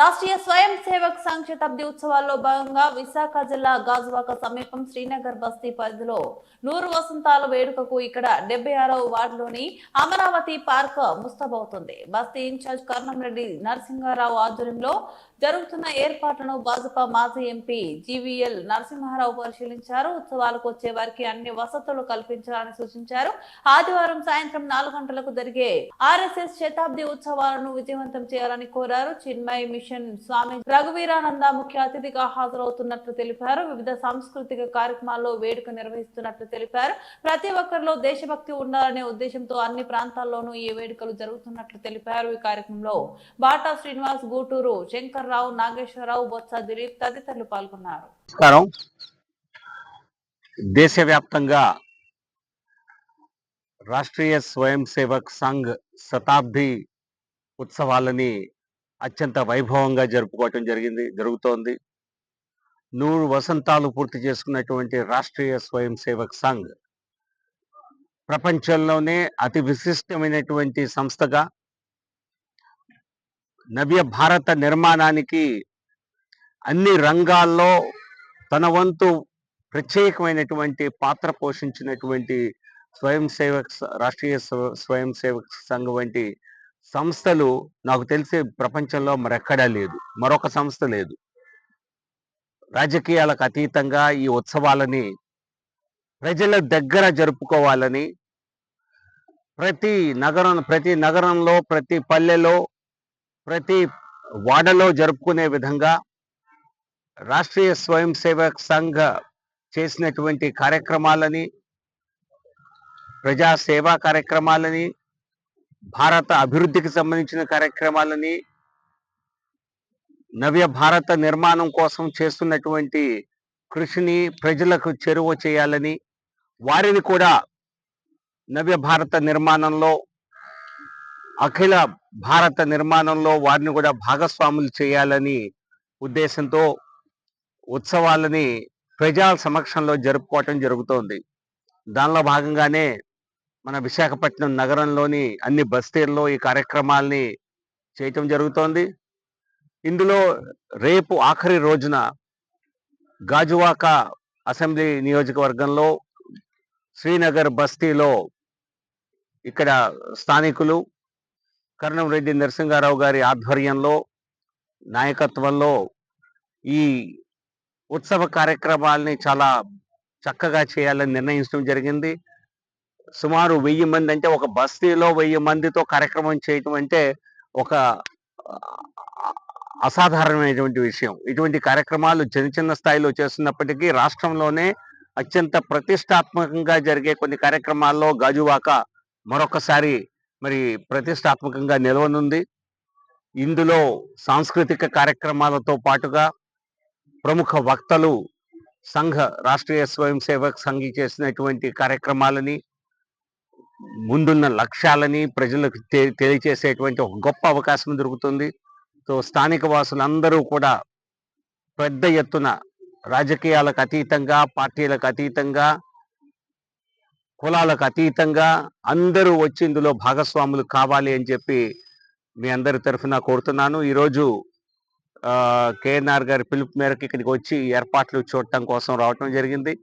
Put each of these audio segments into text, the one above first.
రాష్ట్రీయ స్వయం సేవక్ సంఘ్ శతాబ్ది ఉత్సవాల్లో భాగంగా విశాఖ జిల్లా గాజువాక సమీపం శ్రీనగర్ బస్తీ పరిధిలో నూరు వసంతాల వేడుకకు ఇక్కడ డెబ్బై ఆరవ వార్డులోని అమరావతి పార్క్ ముస్తాబవుతుంది. బస్తీ ఇన్ఛార్జ్ కర్ణంరెడ్డి నరసింహారావు ఆధ్వర్యంలో జరుగుతున్న ఏర్పాట్లను భాజపా మాజీ ఎంపీ జీవీఎల్ నరసింహారావు పరిశీలించారు. ఉత్సవాలకు వచ్చే వారికి అన్ని వసతులు కల్పించాలని సూచించారు. ఆదివారం సాయంత్రం నాలుగు గంటలకు జరిగే ఆర్ఎస్ఎస్ శతాబ్ది ఉత్సవాలను విజయవంతం చేయాలని కోరారు. చిన్మయ్ మిషన్ స్వామి రఘువీరానంద ముఖ్య అతిథిగా హాజరవుతున్నట్లు తెలిపారు. వివిధ సాంస్కృతిక కార్యక్రమాల్లో వేడుక నిర్వహిస్తున్నట్లు తెలిపారు. ప్రతి ఒక్కరిలో దేశభక్తి ఉండాలనే ఉద్దేశంతో అన్ని ప్రాంతాల్లోనూ ఈ వేడుకలు జరుగుతున్నట్లు తెలిపారు. ఈ కార్యక్రమంలో బాటా శ్రీనివాస్ గూటూరు శంకర్రావు నాగేశ్వరరావు బొత్స దిలీప్ తదితరులు పాల్గొన్నారు. దేశవ్యాప్తంగా రాష్ట్రీయ స్వయం సేవక్ సంఘ్ శతాబ్ది ఉత్సవాలని అత్యంత వైభవంగా జరుపుకోవటం జరిగింది జరుగుతోంది. నూరు వసంతాలు పూర్తి చేసుకున్నటువంటి రాష్ట్రీయ స్వయం సేవక్ సంఘ్ ప్రపంచంలోనే అతి విశిష్టమైనటువంటి సంస్థగా నవ్య భారత నిర్మాణానికి అన్ని రంగాల్లో తన వంతు ప్రత్యేకమైనటువంటి పాత్ర పోషించినటువంటి స్వయం సేవక్ రాష్ట్రీయ స్వ- స్వయం సేవక్ సంఘ్ వంటి సంస్థలు నాకు తెలిసి ప్రపంచంలో మరెక్కడా లేదు. మరొక సంస్థ లేదు. రాజకీయాలకు అతీతంగా ఈ ఉత్సవాలని ప్రజల దగ్గర జరుపుకోవాలని ప్రతి నగరం ప్రతి నగరంలో ప్రతి పల్లెలో ప్రతి వాడలో జరుపుకునే విధంగా రాష్ట్రీయ స్వయం సేవక్ సంఘ చేసినటువంటి కార్యక్రమాలని ప్రజా సేవా కార్యక్రమాలని భారత అభివృద్ధికి సంబంధించిన కార్యక్రమాలని నవ్య భారత నిర్మాణం కోసం చేస్తున్నటువంటి కృషిని ప్రజలకు చేరువ చేయాలని వారిని కూడా నవ్య భారత నిర్మాణంలో అఖిల భారత నిర్మాణంలో వారిని కూడా భాగస్వాములు చేయాలని ఉద్దేశంతో ఉత్సవాలని ప్రజా సమక్షంలో జరుపుకోవటం జరుగుతోంది. దానిలో భాగంగానే మన విశాఖపట్నం నగరంలోని అన్ని బస్తీల్లో ఈ కార్యక్రమాల్ని చేయటం జరుగుతోంది. ఇందులో రేపు ఆఖరి రోజున గాజువాక అసెంబ్లీ నియోజకవర్గంలో శ్రీనగర్ బస్తీలో ఇక్కడ స్థానికులు కర్ణం రెడ్డి నరసింహారావు గారి ఆధ్వర్యంలో నాయకత్వంలో ఈ ఉత్సవ కార్యక్రమాల్ని చాలా చక్కగా చేయాలని నిర్ణయించడం జరిగింది. సుమారు వెయ్యి మంది అంటే ఒక బస్తీలో వెయ్యి మందితో కార్యక్రమం చేయటం అంటే ఒక అసాధారణమైనటువంటి విషయం. ఇటువంటి కార్యక్రమాలు చిన్న చిన్న స్థాయిలో చేస్తున్నప్పటికీ రాష్ట్రంలోనే అత్యంత ప్రతిష్టాత్మకంగా జరిగే కొన్ని కార్యక్రమాల్లో గాజువాక మరొకసారి మరి ప్రతిష్టాత్మకంగా నిలవనుంది. ఇందులో సాంస్కృతిక కార్యక్రమాలతో పాటుగా ప్రముఖ వక్తలు సంఘ రాష్ట్రీయ స్వయం సేవక్ సంఘి చేసినటువంటి కార్యక్రమాలని ముందున్న లక్ష్యాలని ప్రజలకు తె- తెలియచేసేటువంటి ఒక గొప్ప అవకాశం దొరుకుతుంది. సో స్థానిక వాసులందరూ కూడా పెద్ద ఎత్తున రాజకీయాలకు అతీతంగా పార్టీలకు అతీతంగా కులాలకు అతీతంగా అందరూ వచ్చి ఇందులో భాగస్వాములు కావాలి అని చెప్పి మీ అందరి తరఫున కోరుతున్నాను. ఈరోజు కేఎన్ఆర్ గారి పిలుపు మేరకు ఇక్కడికి వచ్చి ఏర్పాట్లు చూడటం కోసం రావటం జరిగింది.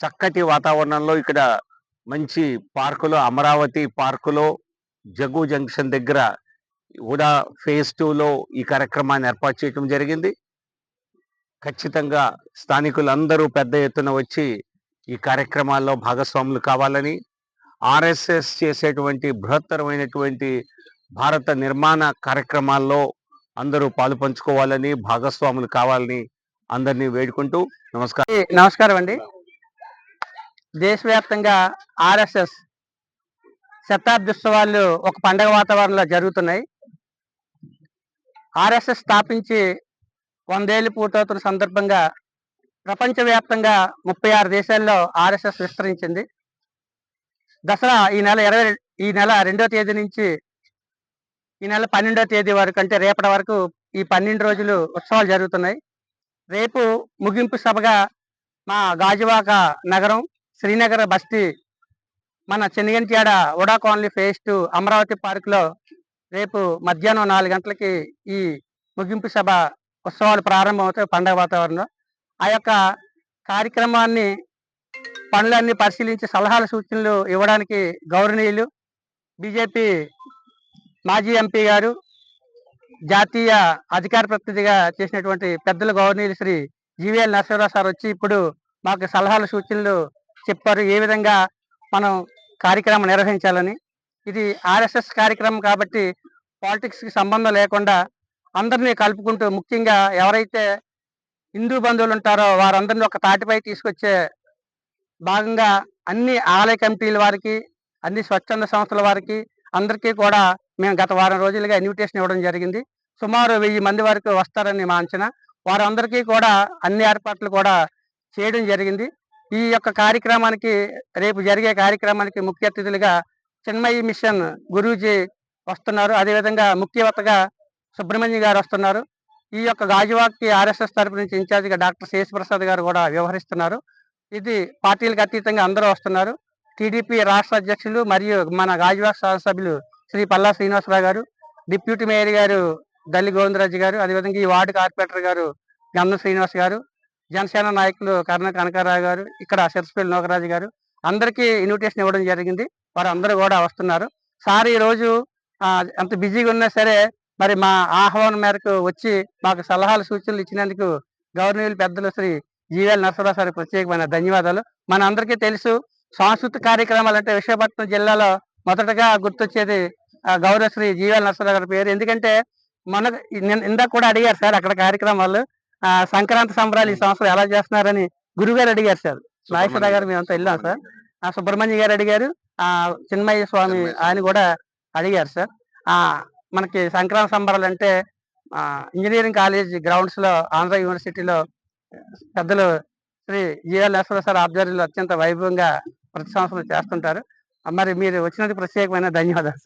చక్కటి వాతావరణంలో ఇక్కడ మంచి పార్కులో అమరావతి పార్కులో జగ్గు జంక్షన్ దగ్గర కూడా ఫేజ్ టూలో ఈ కార్యక్రమాన్ని ఏర్పాటు చేయటం జరిగింది. ఖచ్చితంగా స్థానికులందరూ పెద్ద ఎత్తున వచ్చి ఈ కార్యక్రమాల్లో భాగస్వాములు కావాలని ఆర్ఎస్ఎస్ చేసేటువంటి బృహత్తరమైనటువంటి భారత నిర్మాణ కార్యక్రమాల్లో అందరూ పాలు పంచుకోవాలని భాగస్వాములు కావాలని అందరినీ వేడుకుంటూ నమస్కారం. నమస్కారం అండి దేశవ్యాప్తంగా ఆర్ఎస్ఎస్ శతాబ్దోత్సవాలు ఒక పండగ వాతావరణంలో జరుగుతున్నాయి. ఆర్ఎస్ఎస్ స్థాపించి వందేళ్ళు పూర్తవుతున్న సందర్భంగా ప్రపంచవ్యాప్తంగా ముప్పై ఆరు దేశాల్లో ఆర్ఎస్ఎస్ విస్తరించింది. దసరా ఈ నెల ఇరవై ఈ నెల రెండో తేదీ నుంచి ఈ నెల పన్నెండో తేదీ వరకు అంటే రేపటి వరకు ఈ పన్నెండు రోజులు ఉత్సవాలు జరుగుతున్నాయి. రేపు ముగింపు సభగా మా గాజువాక నగరం శ్రీనగర్ బస్తీ మన చెన్నగంట్యాడ ఉడా కాలనీ ఫేజ్ టూ అమరావతి పార్కులో రేపు మధ్యాహ్నం నాలుగు గంటలకి ఈ ముగింపు సభ ఉత్సవాలు ప్రారంభమవుతాయి పండగ వాతావరణంలో. ఆ యొక్క కార్యక్రమాన్ని పనులన్నీ పరిశీలించి సలహాలు సూచనలు ఇవ్వడానికి గౌరవనీయులు బీజేపీ మాజీ ఎంపీ గారు జాతీయ అధికార ప్రతినిధిగా చేసినటువంటి పెద్దల గౌరవనీయులు శ్రీ జీవీఎల్ నరసింహరావు సార్ వచ్చి ఇప్పుడు మాకు సలహాలు సూచనలు చెప్పారు ఏ విధంగా మనం కార్యక్రమం నిర్వహించాలని. ఇది ఆర్ఎస్ఎస్ కార్యక్రమం కాబట్టి పాలిటిక్స్కి సంబంధం లేకుండా అందరినీ కలుపుకుంటూ ముఖ్యంగా ఎవరైతే హిందూ బంధువులు ఉంటారో వారందరినీ ఒక తాటిపై తీసుకొచ్చే భాగంగా అన్ని ఆలయ కమిటీల వారికి అన్ని స్వచ్ఛంద సంస్థల వారికి అందరికీ కూడా మేము గత వారం రోజులుగా ఇన్విటేషన్ ఇవ్వడం జరిగింది. సుమారు వెయ్యి మంది వరకు వస్తారని మా అంచనా. వారందరికీ కూడా అన్ని ఏర్పాట్లు కూడా చేయడం జరిగింది. ఈ యొక్క కార్యక్రమానికి రేపు జరిగే కార్యక్రమానికి ముఖ్య అతిథులుగా చిన్మయి మిషన్ గురూజీ వస్తున్నారు. అదేవిధంగా ముఖ్యవతగా సుబ్రహ్మణ్యం గారు వస్తున్నారు. ఈ యొక్క గాజువాక్కి ఆర్ఎస్ఎస్ తరపు నుంచి ఇన్ఛార్జిగా డాక్టర్ శేషప్రసాద్ గారు కూడా వ్యవహరిస్తున్నారు. ఇది పార్టీలకు అతీతంగా అందరూ వస్తున్నారు. టీడీపీ రాష్ట్ర అధ్యక్షులు మరియు మన గాజువాక్ శాసనసభ్యులు శ్రీ పల్లా శ్రీనివాసరావు గారు డిప్యూటీ మేయర్ గారు దళి గోవిందరాజు గారు అదేవిధంగా ఈ వార్డు కార్పొరేటర్ గారు గంధం శ్రీనివాస్ గారు జనసేన నాయకులు కర్ణ కనకారావు గారు ఇక్కడ సిరసపల్లి నోకరాజు గారు అందరికీ ఇన్విటేషన్ ఇవ్వడం జరిగింది. వారు అందరూ కూడా వస్తున్నారు. సార్ ఈరోజు రోజు అంత బిజీగా ఉన్నా సరే మరి మా ఆహ్వానం మేరకు వచ్చి మాకు సలహాలు సూచనలు ఇచ్చినందుకు గవర్నర్ పెద్దలు శ్రీ జీవీఎల్ నరసరావు సార్ ప్రత్యేకమైన ధన్యవాదాలు. మన అందరికీ తెలుసు సాంస్కృతిక కార్యక్రమాలు అంటే విశాఖపట్నం జిల్లాలో మొదటగా గుర్తొచ్చేది ఆ, గౌరవ శ్రీ నరసరావు గారి పేరు. ఎందుకంటే మన ఇందాక కూడా అడిగారు సార్ అక్కడ కార్యక్రమాలు. ఆ సంక్రాంతి సంబరాలు ఈ సంవత్సరం ఎలా చేస్తున్నారని గురువు గారు అడిగారు సార్. నాగేశ్వరరావు గారు మేమంతా వెళ్ళాం సార్. ఆ సుబ్రహ్మణ్య గారు అడిగారు. ఆ చిన్మయ్య స్వామి ఆయన కూడా అడిగారు సార్. ఆ మనకి సంక్రాంతి సంబరాలు అంటే ఆ ఇంజనీరింగ్ కాలేజ్ గ్రౌండ్స్లో ఆంధ్ర యూనివర్సిటీలో పెద్దలు శ్రీ జిఎల్ నరసింహ సార్ ఆధ్వర్యంలో అత్యంత వైభవంగా ప్రతి సంవత్సరం చేస్తుంటారు. మరి మీరు వచ్చినందుకు ప్రత్యేకమైన ధన్యవాదాలు సార్.